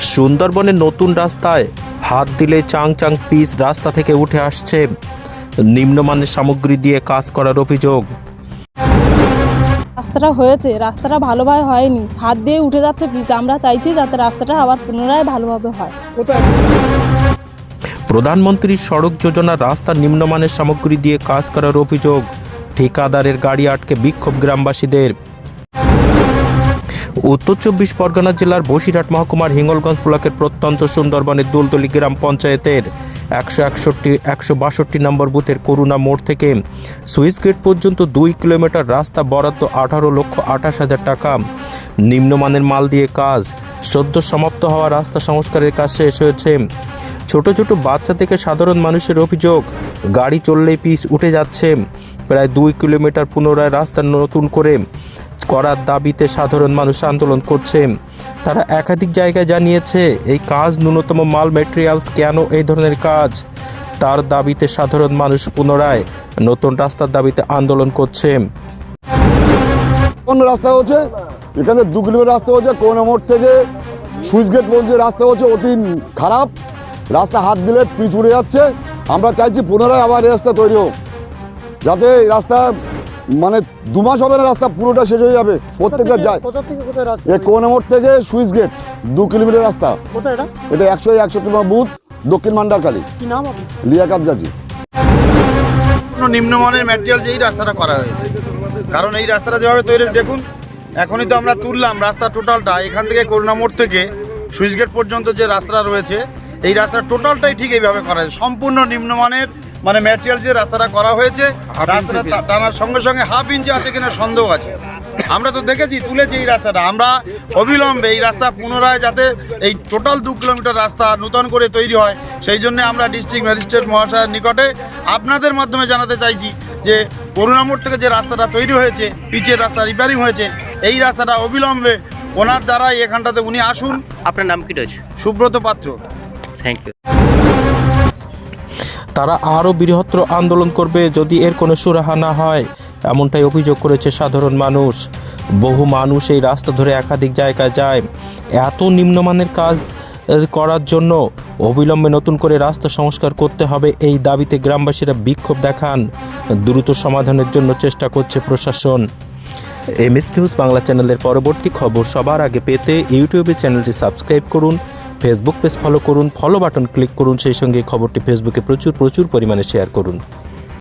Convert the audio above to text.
সুন্দরবনের নতুন রাস্তায় হাত দিলে চাং চাং পিস রাস্তা থেকে উঠে আসছে। নিম্নমানের সামগ্রী দিয়ে কাজ করার অভিযোগ। রাস্তাটা হয়েছে রাস্তাটা ভালোভাবে হয়নি। হাত দিয়ে উঠে যাচ্ছে পিচ আমরা চাইছি যাতে রাস্তাটা আবার পুনরায় ভালোভাবে হয়। প্রধানমন্ত্রী সড়ক যোজনা রাস্তার নিম্নমানের সামগ্রী দিয়ে কাজ করার অভিযোগ। ঠিকাদারের গাড়ি আটকে বিক্ষোভ গ্রামবাসীদের। উত্তর চব্বিশ পরগনা জেলার বসিরহাট মহকুমার হিঙ্গলগঞ্জ ব্লকের প্রত্যন্ত সুন্দরবনের দুলতলি গ্রাম পঞ্চায়েতের একশো একষট্টি, একশো বাষট্টি নম্বর বুথের করুণা মোড় থেকে সুইচ গেট পর্যন্ত দুই কিলোমিটার রাস্তা বরাদ্দ আঠারো লক্ষ আঠাশ হাজার টাকা। নিম্নমানের মাল দিয়ে কাজ। সদ্য সমাপ্ত হওয়া রাস্তা সংস্কারের কাজ শেষ হয়েছে। ছোট ছোট বাচ্চা থেকে সাধারণ মানুষের অভিযোগ, গাড়ি চললেই পিচ উঠে যাচ্ছে। প্রায় দুই কিলোমিটার পুনরায় রাস্তা নতুন করে করার দাবিতে সাধারণ মানুষ আন্দোলন করছে। তারা একাধিক জায়গায় জানিয়েছে, এই কাজ ন্যূনতম মাল মেটেরিয়ালস কেন এই ধরনের কাজ? তার দাবিতে সাধারণ মানুষ পুনরায় নতুন রাস্তার দাবিতে আন্দোলন করছে। কোন রাস্তা হচ্ছে? এখানে দু কিলোমিটার রাস্তা হচ্ছে, কোন মোড় থেকে সুইচ গেট পর্যন্ত রাস্তা হচ্ছে, অতি খারাপ। রাস্তা হাত দিলে পিচ উড়ে যাচ্ছে। আমরা চাইছি পুনরায় আবার রাস্তা তৈরি হোক। যাতে রাস্তা মানে দু মাস হবে না রাস্তা পুরোটা শেষ হয়ে যাবে। প্রত্যেকটা যায়। কোথা থেকে কোথায় রাস্তা? এই কোন মোড় থেকে সুইচ গেট দু কিলোমিটার রাস্তা। এটা? এটা একশো একষট্টি নম্বর বুথ দক্ষিণ মান্ডারকালী কি নাম আপনার? গাজী নিম্নমানের ম্যাটেরিয়াল যেই রাস্তাটা করা হয়েছে। কারণ এই রাস্তাটা যেভাবে তৈরি দেখুন এখনই তো আমরা তুললাম রাস্তা টোটালটা এখান থেকে করুণা মোড় থেকে সুইচ গেট পর্যন্ত যে রাস্তাটা রয়েছে এই রাস্তার টোটালটাই ঠিক এইভাবে করা হয়েছে। সম্পূর্ণ নিম্নমানের মানে ম্যাটেরিয়াল দিয়ে রাস্তাটা করা হয়েছে রাস্তাটা টানার সঙ্গে সঙ্গে হাফ ইঞ্চি আছে কিনা সন্দেহ আছে। আমরা তো দেখেছি তুলেছি এই রাস্তাটা। আমরা অবিলম্বে এই রাস্তা পুনরায় যাতে এই টোটাল দু কিলোমিটার রাস্তা নূতন করে তৈরি হয় সেই জন্য আমরা ডিস্ট্রিক্ট ম্যাজিস্ট্রেট মহাশয়ের নিকটে আপনাদের মাধ্যমে জানাতে চাইছি যে করুণামোড় থেকে যে রাস্তাটা তৈরি হয়েছে পিচের রাস্তা রিপেয়ারিং হয়েছে এই রাস্তাটা অবিলম্বে ওনার দ্বারাই এখানটাতে উনি আসুন। আপনার নাম কি রয়েছে? সুব্রত পাত্র। থ্যাংক ইউ তারা আরও বৃহত্তর আন্দোলন করবে যদি এর কোনো সুরাহা না হয়, এমনটাই অভিযোগ করেছে সাধারণ মানুষ। বহু মানুষ এই রাস্তা ধরে একাধিক জায়গায় যায়। এত নিম্নমানের কাজ করার জন্য অবিলম্বে নতুন করে রাস্তা সংস্কার করতে হবে এই দাবিতে গ্রামবাসীরা বিক্ষোভ দেখান। দ্রুত সমাধানের জন্য চেষ্টা করছে প্রশাসন। এমএস নিউজ বাংলা চ্যানেলের পরবর্তী খবর সবার আগে পেতে ইউটিউবে চ্যানেলটি সাবস্ক্রাইব করুন। ফেসবুক পেজ ফলো করুন ফলো বাটন ক্লিক করুন, সেই সঙ্গে খবরটি ফেসবুকে প্রচুর প্রচুর পরিমাণে শেয়ার করুন।